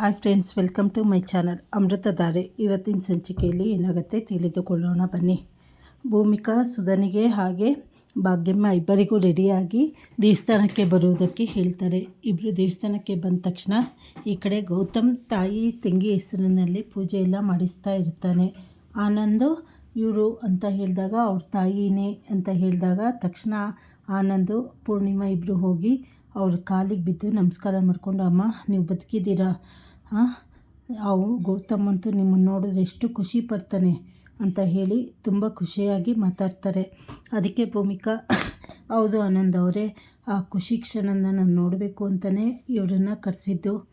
Hi friends, welcome to my channel Amruthadhaare ಇವತ್ತಿನ ಸಂಚಿಕೆಯಲ್ಲಿ ಏನಾಗುತ್ತೆ ತಿಳಿದುಕೊಳ್ಳೋಣ. ಬನ್ನಿ. ಭೂಮಿಕಾ ಸುಧನಿಗೆ ಹಾಗೆ ಭಾಗ್ಯಮ್ಮ ಇಬ್ಬರಿಗೂ ರೆಡಿಯಾಗಿ ದೇವಸ್ಥಾನಕ್ಕೆ ಬರುವುದಕ್ಕೆ ಹೇಳ್ತಾರೆ. ಇಬ್ಬರು ದೇವಸ್ಥಾನಕ್ಕೆ ಬಂದ ತಕ್ಷಣ ಈ ಕಡೆ ಗೌತಮ್ ತಾಯಿ ತಂಗಿ ಹೆಸರಿನಲ್ಲಿ ಪೂಜೆ ಎಲ್ಲ ಮಾಡಿಸ್ತಾ ಇರ್ತಾನೆ. ಆನಂದು, ಇವರು ಅಂತ ಹೇಳಿದಾಗ ಅವ್ರ ತಾಯಿನೇ ಅಂತ ಹೇಳಿದಾಗ ತಕ್ಷಣ ಆನಂದು, ಪೂರ್ಣಿಮಾ ಇಬ್ಬರು ಹೋಗಿ ಅವ್ರ ಕಾಲಿಗೆ ಬಿದ್ದು ನಮಸ್ಕಾರ ಮಾಡಿಕೊಂಡು, ಅಮ್ಮ, ನೀವು ಬದುಕಿದ್ದೀರಾ? ಅವು ಗೌತಮಂತೂ ನಿಮ್ಮನ್ನು ನೋಡಿದ್ರೆ ಎಷ್ಟು ಖುಷಿ ಪಡ್ತಾನೆ ಅಂತ ಹೇಳಿ ತುಂಬ ಖುಷಿಯಾಗಿ ಮಾತಾಡ್ತಾರೆ. ಅದಕ್ಕೆ ಭೂಮಿಕಾ, ಹೌದು ಆನಂದ್ ಅವರೇ, ಆ ಖುಷಿ ಕ್ಷಣನ ನಾನು ನೋಡಬೇಕು ಅಂತಲೇ ಇವರನ್ನು ಕರೆಸಿದ್ದು.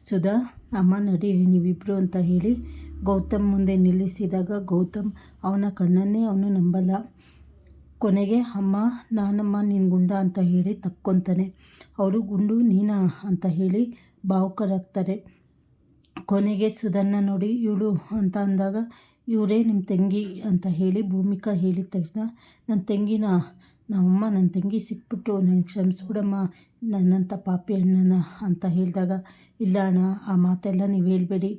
ಸುಧಾ, ಅಮ್ಮ ನಡೀರಿ ನೀವಿಬ್ಬರು ಅಂತ ಹೇಳಿ ಗೌತಮ್ ಮುಂದೆ ನಿಲ್ಲಿಸಿದಾಗ ಗೌತಮ್ ಅವನ ಕಣ್ಣನ್ನೇ ಅವನು ನಂಬಲ್ಲ. ಕೊನೆಗೆ, ಅಮ್ಮ, ನಾನಮ್ಮ ನಿನ್ನ ಗುಂಡ ಅಂತ ಹೇಳಿ ತಪ್ಕೊತಾನೆ. ಅವರು ಗುಂಡು, ನೀನಾ ಅಂತ ಹೇಳಿ ಭಾವುಕರಾಗ್ತಾರೆ. ಕೊನೆಗೆ ಸುಧನ್ನ ನೋಡಿ, ಇವಳು ಅಂತ ಅಂದಾಗ, ಇವರೇ ನಿಮ್ಮ ತಂಗಿ ಅಂತ ಹೇಳಿ ಭೂಮಿಕಾ ಹೇಳಿದ ತಕ್ಷಣ ನನ್ನ ತಂಗಿನ, ನಮ್ಮಮ್ಮ ನನ್ನ ತಂಗಿ ಸಿಕ್ಬಿಟ್ರು, ನನಗೆ ಕ್ಷಮಿಸ್ಬಿಡಮ್ಮ ನನ್ನಂಥ ಪಾಪಿ ಅಣ್ಣನ ಅಂತ ಹೇಳಿದಾಗ, ಇಲ್ಲ ಅಣ್ಣ, ಆ ಮಾತೆಲ್ಲ ನೀವು ಹೇಳಬೇಡಿ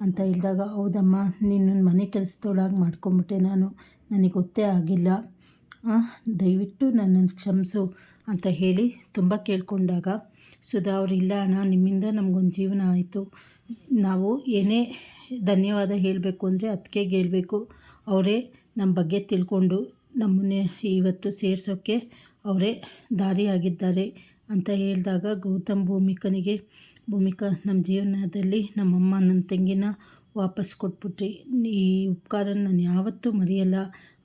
ಅಂತ ಹೇಳಿದಾಗ, ಹೌದಮ್ಮ ನಿನ್ನ ಮನೆ ಕೆಲಸದೊಳಗೆ ಮಾಡ್ಕೊಂಬಿಟ್ಟೆ ನಾನು, ನನಗೆ ಗೊತ್ತೇ ಆಗಿಲ್ಲ ದಯವಿಟ್ಟು ನನ್ನನ್ನು ಕ್ಷಮಿಸು ಅಂತ ಹೇಳಿ ತುಂಬ ಕೇಳಿಕೊಂಡಾಗ, ಸುಧಾ ಅವ್ರು ಇಲ್ಲ ಅಣ್ಣ, ನಿಮ್ಮಿಂದ ನಮಗೊಂದು ಜೀವನ ಆಯಿತು. ನಾವು ಏನೇ ಧನ್ಯವಾದ ಹೇಳಬೇಕು ಅಂದರೆ ಅದಕ್ಕೆ ಹೇಳಬೇಕು. ಅವರೇ ನಮ್ಮ ಬಗ್ಗೆ ತಿಳ್ಕೊಂಡು ನಮ್ಮನ್ನೇ ಇವತ್ತು ಸೇರಿಸೋಕ್ಕೆ ಅವರೇ ದಾರಿಯಾಗಿದ್ದಾರೆ ಅಂತ ಹೇಳಿದಾಗ ಗೌತಮ್ ಭೂಮಿಕನಿಗೆ, ಭೂಮಿಕಾ ನಮ್ಮ ಜೀವನದಲ್ಲಿ ನಮ್ಮಮ್ಮ ನನ್ನ ತಂಗಿನ ವಾಪಸ್ ಕೊಟ್ಬಿಟ್ರಿ. ಈ ಉಪಕಾರ ನಾನು ಯಾವತ್ತೂ ಮರೆಯಲ್ಲ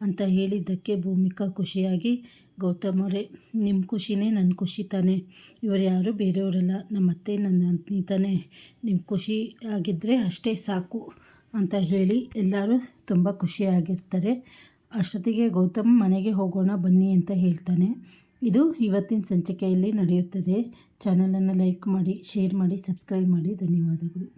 ಅಂತ ಹೇಳಿದ್ದಕ್ಕೆ ಭೂಮಿಕಾ ಖುಷಿಯಾಗಿ, ಗೌತಮ್ ಅವರೇ ನಿಮ್ಮ ಖುಷಿನೇ ನನ್ನ ಖುಷಿ ತಾನೇ. ಇವರು ಯಾರು ಬೇರೆಯವರಲ್ಲ ನಮ್ಮ ಅತ್ತೆ, ನನ್ನ ಅಂತೀನಿ ತಾನೇ. ನಿಮ್ಮ ಖುಷಿ ಆಗಿದ್ದರೆ ಅಷ್ಟೇ ಸಾಕು ಅಂತ ಹೇಳಿ ಎಲ್ಲರೂ ತುಂಬ ಖುಷಿಯಾಗಿರ್ತಾರೆ. ಅಷ್ಟೊತ್ತಿಗೆ ಗೌತಮ್ ಮನೆಗೆ ಹೋಗೋಣ ಬನ್ನಿ ಅಂತ ಹೇಳ್ತಾನೆ. ಇದು ಇವತ್ತಿನ ಸಂಚಿಕೆಯಲ್ಲಿ ನಡೆಯುತ್ತದೆ. ಚಾನಲನ್ನು ಲೈಕ್ ಮಾಡಿ, ಶೇರ್ ಮಾಡಿ, ಸಬ್ಸ್ಕ್ರೈಬ್ ಮಾಡಿ. ಧನ್ಯವಾದಗಳು.